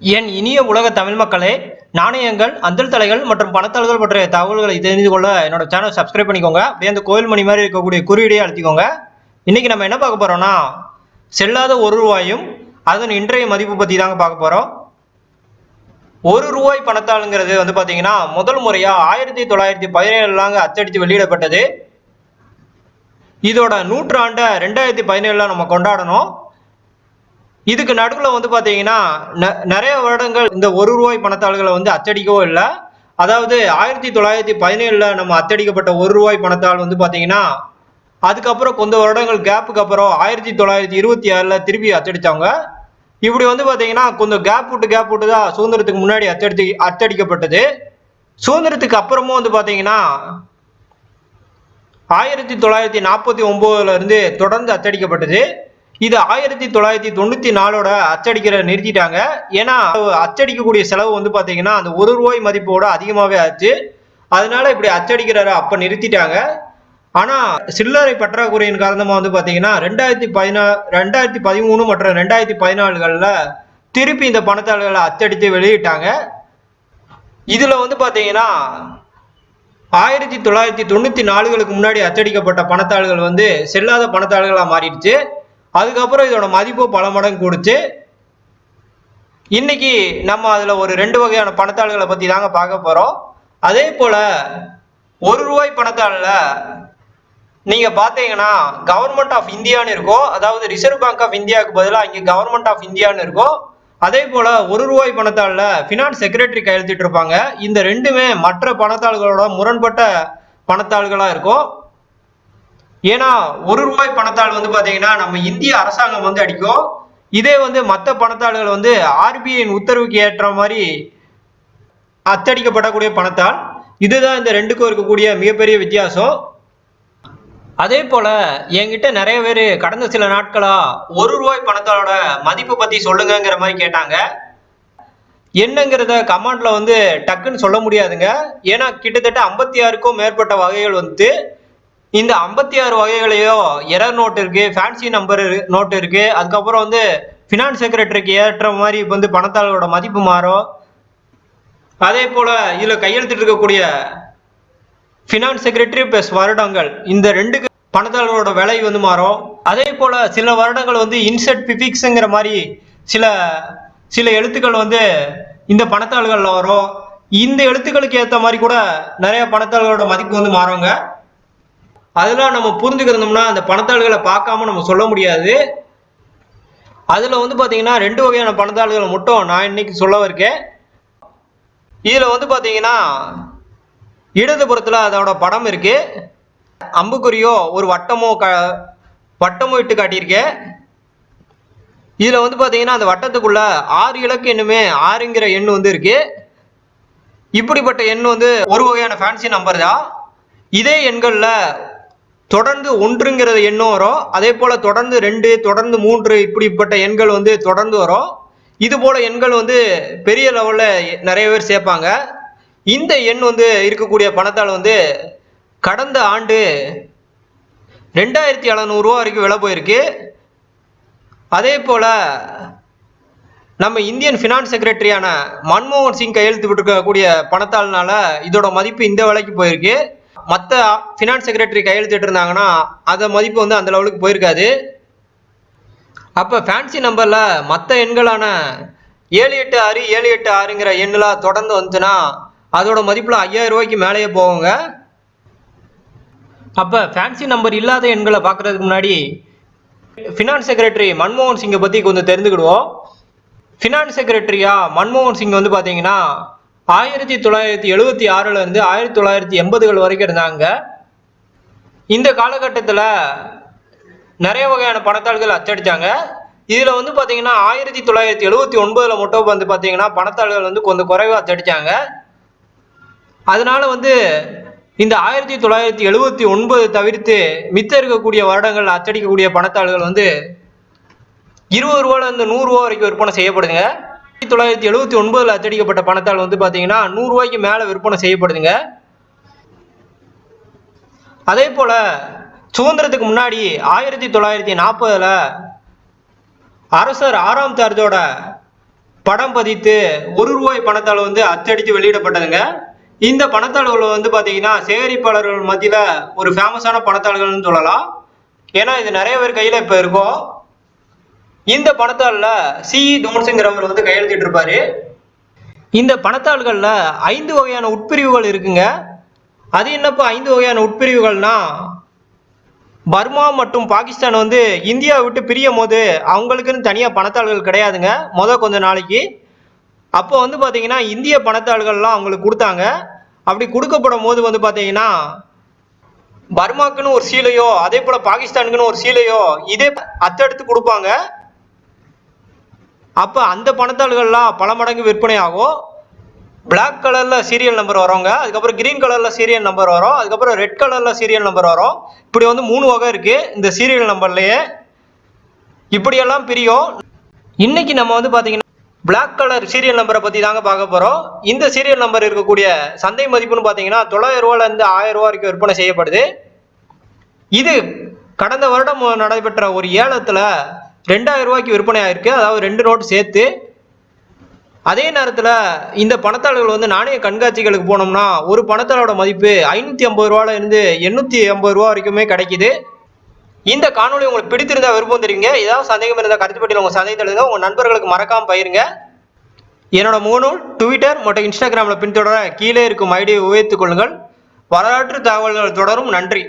என் இனிய உலக தமிழ் மக்களே நாணயங்கள் அந்தல் தலைகள் மற்றும் பணத்தாள்கள் பற்றிய தகவல்களை தெரிந்து கொள்ள என்னோட சேனல் சப்ஸ்கிரைப் பண்ணிக்கோங்க. அப்படியே அந்த கோயில் மணி மாதிரி இருக்கக்கூடிய குறியீடையே அழுத்திக்கோங்க. இன்னைக்கு நம்ம என்ன பார்க்க போறோம்னா செல்லாத ஒரு ரூபாயும் அதன் இன்றைய மதிப்பு பற்றி தாங்க பார்க்க போறோம். ஒரு ரூபாய் பணத்தாளுங்கிறது வந்து பார்த்தீங்கன்னா முதல் முறையாக ஆயிரத்தி தொள்ளாயிரத்தி பதினேழுலாங்க அச்சடித்து வெளியிடப்பட்டது. இதோட நூற்றாண்டை ரெண்டாயிரத்தி பதினேழுல நம்ம கொண்டாடணும். இதுக்கு நடுவில் வந்து பார்த்தீங்கன்னா ந- நிறைய வருடங்கள் இந்த ஒரு ரூபாய் பணத்தாள்களை வந்து அச்சடிக்கவோ இல்லை. அதாவது ஆயிரத்தி தொள்ளாயிரத்தி பதினேழில் நம்ம அச்சடிக்கப்பட்ட ஒரு ரூபாய் பணத்தாள் வந்து பார்த்தீங்கன்னா அதுக்கப்புறம் கொஞ்சம் வருடங்கள் கேப்புக்கு அப்புறம் ஆயிரத்தி தொள்ளாயிரத்தி இருபத்தி ஆறில் திருப்பி அச்சடித்தாங்க இப்படி வந்து பார்த்தீங்கன்னா கொஞ்சம் கேப் விட்டு கேப் விட்டு தான் சுதந்திரத்துக்கு முன்னாடி அச்சடித்து அச்சடிக்கப்பட்டது. சுதந்திரத்துக்கு அப்புறமும் வந்து பார்த்தீங்கன்னா ஆயிரத்தி தொள்ளாயிரத்தி நாற்பத்தி ஒம்போதுல இருந்து தொடர்ந்து அச்சடிக்கப்பட்டது. இது ஆயிரத்தி தொள்ளாயிரத்தி தொண்ணூத்தி நாலோட அச்சடிக்கிற நிறுத்திட்டாங்க. ஏன்னா அச்சடிக்கக்கூடிய செலவு வந்து பாத்தீங்கன்னா அந்த ஒரு ரூபாய் மதிப்போட அதிகமாகவே ஆச்சு. அதனால இப்படி அச்சடிக்கிறாரு அப்ப நிறுத்திட்டாங்க. ஆனா சில்லறை பற்றாக்குறையின் காரணமா வந்து பாத்தீங்கன்னா ரெண்டாயிரத்தி பதினா ரெண்டாயிரத்தி பதிமூணு மற்றும் ரெண்டாயிரத்தி பதினாலுகள்ல திருப்பி இந்த பணத்தாள்களை அச்சடித்து வெளியிட்டாங்க. இதுல வந்து பாத்தீங்கன்னா ஆயிரத்தி தொள்ளாயிரத்தி தொண்ணூத்தி நாலுகளுக்கு முன்னாடி அச்சடிக்கப்பட்ட பணத்தாள்கள் வந்து செல்லாத பணத்தாள்களா மாறிடுச்சு. அதுக்கப்புறம் இதோட மதிப்பு பல மடங்கு கொடுத்து இன்னைக்கு நம்ம அதுல ஒரு ரெண்டு வகையான பணத்தாள்களை பத்தி தாங்க பார்க்க போறோம். அதே போல ஒரு ரூபாய் பணத்தாள்ல நீங்க பாத்தீங்கன்னா கவர்மெண்ட் ஆஃப் இந்தியான்னு இருக்கும் அதாவது ரிசர்வ் பேங்க் ஆஃப் இந்தியாவுக்கு பதிலாக இங்க கவர்மெண்ட் ஆஃப் இந்தியான்னு இருக்கும் அதே போல ஒரு ரூபாய் பணத்தாள்ல பினான்ஸ் செக்ரட்டரி கையெழுத்திட்டு இருப்பாங்க. இந்த ரெண்டுமே மற்ற பணத்தாள்களோட முரண்பட்ட பணத்தாள்களா இருக்கும் ஏன்னா ஒரு ரூபாய் பணத்தாள் வந்து பாத்தீங்கன்னா நம்ம இந்திய அரசாங்கம் வந்து அடிக்கும். இதே வந்து மற்ற பணத்தாள்கள் வந்து ஆர்பிஐயின் உத்தரவுக்கு ஏற்ற மாதிரி அத்தடிக்கப்படக்கூடிய பணத்தாள். இதுதான் இந்த ரெண்டுக்கும் இருக்கக்கூடிய மிகப்பெரிய வித்தியாசம். அதே போல என்கிட்ட நிறைய பேர் கடந்த சில நாட்களா ஒரு ரூபாய் பணத்தாளோட மதிப்பு பத்தி சொல்லுங்கங்கிற மாதிரி கேட்டாங்க. என்னங்கிறத கமாண்ட்ல வந்து டக்குன்னு சொல்ல முடியாதுங்க. ஏன்னா கிட்டத்தட்ட ஐம்பத்தி ஆறுக்கும் மேற்பட்ட வகைகள் வந்து இந்த ஐம்பத்தி ஆறு வகைகளையோ எரர் நோட் இருக்கு ஃபேன்சி நம்பர் நோட் இருக்கு. அதுக்கப்புறம் வந்து ஃபினான்ஸ் செக்ரட்டரிக்கு ஏற்ற மாதிரி இப்போ வந்து பணத்தாளோட மதிப்பு மாறும். அதே போல இதுல கையெழுத்திட்டு இருக்கக்கூடிய ஃபினான்ஸ் செக்ரட்டரி ப்ளஸ் வருடங்கள் இந்த ரெண்டுக்கு பணத்தாளர்களோட விலை வந்து மாறும். அதே போல சில வருடங்கள் வந்து இன்செட் பிபிக்ஸுங்கிற மாதிரி சில சில எழுத்துக்கள் வந்து இந்த பணத்தாள்கள்ல வரும். இந்த எழுத்துக்களுக்கு ஏற்ற மாதிரி கூட நிறைய பணத்தாள்களோட மதிப்பு வந்து மாறுங்க. அதெல்லாம் நம்ம புரிஞ்சுக்கிறோம்னா அந்த பணத்தாள்களை பார்க்காம நம்ம சொல்ல முடியாது. அதில் வந்து பார்த்தீங்கன்னா ரெண்டு வகையான பணத்தாள்களை மட்டும் நான் இன்னைக்கு சொல்ல இருக்கேன். இதில் வந்து பார்த்தீங்கன்னா இடதுபுறத்தில் அதோட படம் இருக்கு. அம்புக்குறியோ ஒரு வட்டமோ க வட்டமோ இட்டு காட்டியிருக்கேன். இதில் வந்து பார்த்தீங்கன்னா அந்த வட்டத்துக்குள்ள ஆறு இலக்கு எண்ணுமே ஆறுங்கிற எண் வந்து இருக்கு. இப்படிப்பட்ட எண் வந்து ஒரு வகையான ஃபேன்சி நம்பர் தான். இதே எண்களில் தொடர்ந்து ஒன்றுங்கிற எண்ணும் வரும்? அதே போல் தொடர்ந்து ரெண்டு தொடர்ந்து மூன்று இப்படிப்பட்ட எண்கள் வந்து தொடர்ந்து வரும். இது போல எண்கள் வந்து பெரிய லெவலில் நிறைய பேர் சேர்ப்பாங்க. இந்த எண் வந்து இருக்கக்கூடிய பணத்தால் வந்து கடந்த ஆண்டு ரெண்டாயிரத்தி எழுநூறுவா வரைக்கும் விலை போயிருக்கு. அதே போல் நம்ம இந்தியன் ஃபினான்ஸ் செக்ரட்டரியான மன்மோகன் சிங் கையெழுத்து விட்டுருக்கக்கூடிய பணத்தாள்னால இதோட மதிப்பு இந்த விலைக்கு போயிருக்கு. மற்ற ஃபினான்ஸ் செக்ரட்டரி கையெழுத்திட்டு இருந்தாங்கன்னா அந்த மதிப்பு வந்து அந்த லெவலுக்கு போயிருக்காது. அப்போ ஃபேன்சி நம்பரில் மற்ற எண்களான ஏழு எட்டு ஆறு ஏழு எட்டு ஆறுங்கிற எண்ணெலாம் தொடர்ந்து வந்துச்சுன்னா அதோட மதிப்பில் ஐயாயிரம் ரூபாய்க்கு மேலேயே போகுங்க. அப்போ ஃபேன்சி நம்பர் இல்லாத எண்களை பார்க்குறதுக்கு முன்னாடி ஃபினான்ஸ் செக்ரட்டரி மன்மோகன் சிங்கை பற்றி கொஞ்சம் தெரிஞ்சுக்கிடுவோம். ஃபினான்ஸ் செக்ரட்டரியா மன்மோகன் சிங் வந்து பார்த்தீங்கன்னா ஆயிரத்தி தொள்ளாயிரத்தி எழுபத்தி ஆறுலேருந்து ஆயிரத்தி தொள்ளாயிரத்தி எண்பதுகள் வரைக்கும் இருந்தாங்க. இந்த காலகட்டத்தில் நிறைய வகையான பணத்தாள்கள் அச்சடித்தாங்க இதில் வந்து பார்த்தீங்கன்னா ஆயிரத்தி தொள்ளாயிரத்தி எழுபத்தி ஒன்பதில் மட்டும் வந்து பார்த்தீங்கன்னா பணத்தாள்கள் வந்து கொஞ்சம் குறைவாக அச்சடித்தாங்க அதனால வந்து இந்த ஆயிரத்தி தொள்ளாயிரத்தி எழுபத்தி ஒன்பது தவிர்த்து மித்த இருக்கக்கூடிய வருடங்கள் அச்சடிக்கக்கூடிய பணத்தாள்கள் வந்து இருபது ரூபால நூறுரூவா வரைக்கும் விற்பனை செய்யப்படுதுங்க. ஆயிரத்தி தொள்ளாயிரத்தி எழுபத்தி ஒன்பதுல அச்சடிக்கப்பட்ட பணத்தால் வந்து பார்த்தீங்கன்னா நூறு ரூபாய்க்கு மேலே விற்பனை செய்யப்படுதுங்க. அதே போல சுதந்திரத்துக்கு முன்னாடி ஆயிரத்தி தொள்ளாயிரத்தி நாற்பதுல அரசர் ஆறாம் சார்ஜோட படம் பதித்து ஒரு ரூபாய் பணத்தாள் வந்து அச்சடித்து வெளியிடப்பட்டதுங்க. இந்த பணத்தாள்கள் வந்து பார்த்தீங்கன்னா சேகரிப்பாளர்கள் மத்தியில் ஒரு ஃபேமஸான பணத்தாள்கள்னு சொல்லலாம். ஏன்னா இது நிறைய பேர் கையில் இப்போ இருக்கும். இந்த பணத்தாளில் சிஇ அவர் வந்து கையெழுத்திட்டு இருப்பாரு. இந்த பணத்தாள்களில் ஐந்து வகையான உட்பிரிவுகள் இருக்குங்க. அது என்னப்பா ஐந்து வகையான உட்பிரிவுகள்னா பர்மா மற்றும் பாகிஸ்தான் வந்து இந்தியாவை விட்டு பிரியும் போது அவங்களுக்குன்னு தனியாக பணத்தாள்கள் கிடையாதுங்க. மொதல் கொஞ்ச நாளைக்கு. அப்போ வந்து பார்த்தீங்கன்னா இந்திய பணத்தாள்கள்லாம் அவங்களுக்கு கொடுத்தாங்க. அப்படி கொடுக்கப்படும் போது வந்து பார்த்தீங்கன்னா பர்மாக்குன்னு ஒரு சீலையோ அதே போல் பாகிஸ்தானுக்குன்னு ஒரு சீலையோ இதே அத்தெடுத்து கொடுப்பாங்க. அப்போ அந்த பணத்தாள்கள்லாம் பல மடங்கு விற்பனை ஆகும் பிளாக் கலரில் சீரியல் நம்பர் வரவங்க அதுக்கப்புறம் கிரீன் கலரில் சீரியல் நம்பர் வரும். அதுக்கப்புறம் ரெட் கலரில் சீரியல் நம்பர் வரும். இப்படி வந்து மூணு வகை இருக்குது இந்த சீரியல் நம்பர்லேயே இப்படியெல்லாம் பிரியும். இன்னைக்கு நம்ம வந்து பார்த்தீங்கன்னா பிளாக் கலர் சீரியல் நம்பரை பற்றி தாங்க பார்க்க போகிறோம் இந்த சீரியல் நம்பர் இருக்கக்கூடிய சந்தை மதிப்புன்னு பார்த்தீங்கன்னா தொள்ளாயிரம் ரூபாலேருந்து ஆயிரம் ரூபா வரைக்கும் விற்பனை செய்யப்படுது. இது கடந்த வருடம் நடைபெற்ற ஒரு ஏலத்தில் ரெண்டாயிரம் ரூபாய்க்கு விற்பனை ஆயிருக்கு. அதாவது ரெண்டு நோட்டு சேர்த்து அதே நேரத்தில் இந்த பணத்தாளர்கள் வந்து நாணய கண்காட்சிகளுக்கு போனோம்னா ஒரு பணத்தாளோட மதிப்பு ஐநூற்றி ஐம்பது ரூபால இருந்து எண்ணூற்றி ஐம்பது ரூபா வரைக்குமே கிடைக்குது. இந்த காணொளி உங்களுக்கு பிடித்திருந்தா விருப்பம் தெரியுங்க ஏதாவது சந்தேகம் இருந்தால் கருத்து பட்டியல் உங்கள் சந்தேகத்தை எழுதுங்க. உங்கள் நண்பர்களுக்கு மறக்காமல் பயிருங்க என்னோட முகநூல் ட்விட்டர் மற்றும் இன்ஸ்டாகிராமில் பின்தொடர கீழே இருக்கும் ஐடியை உபயோகித்துக் கொள்ளுங்கள். வரலாற்று தகவல்கள் தொடரும். நன்றி.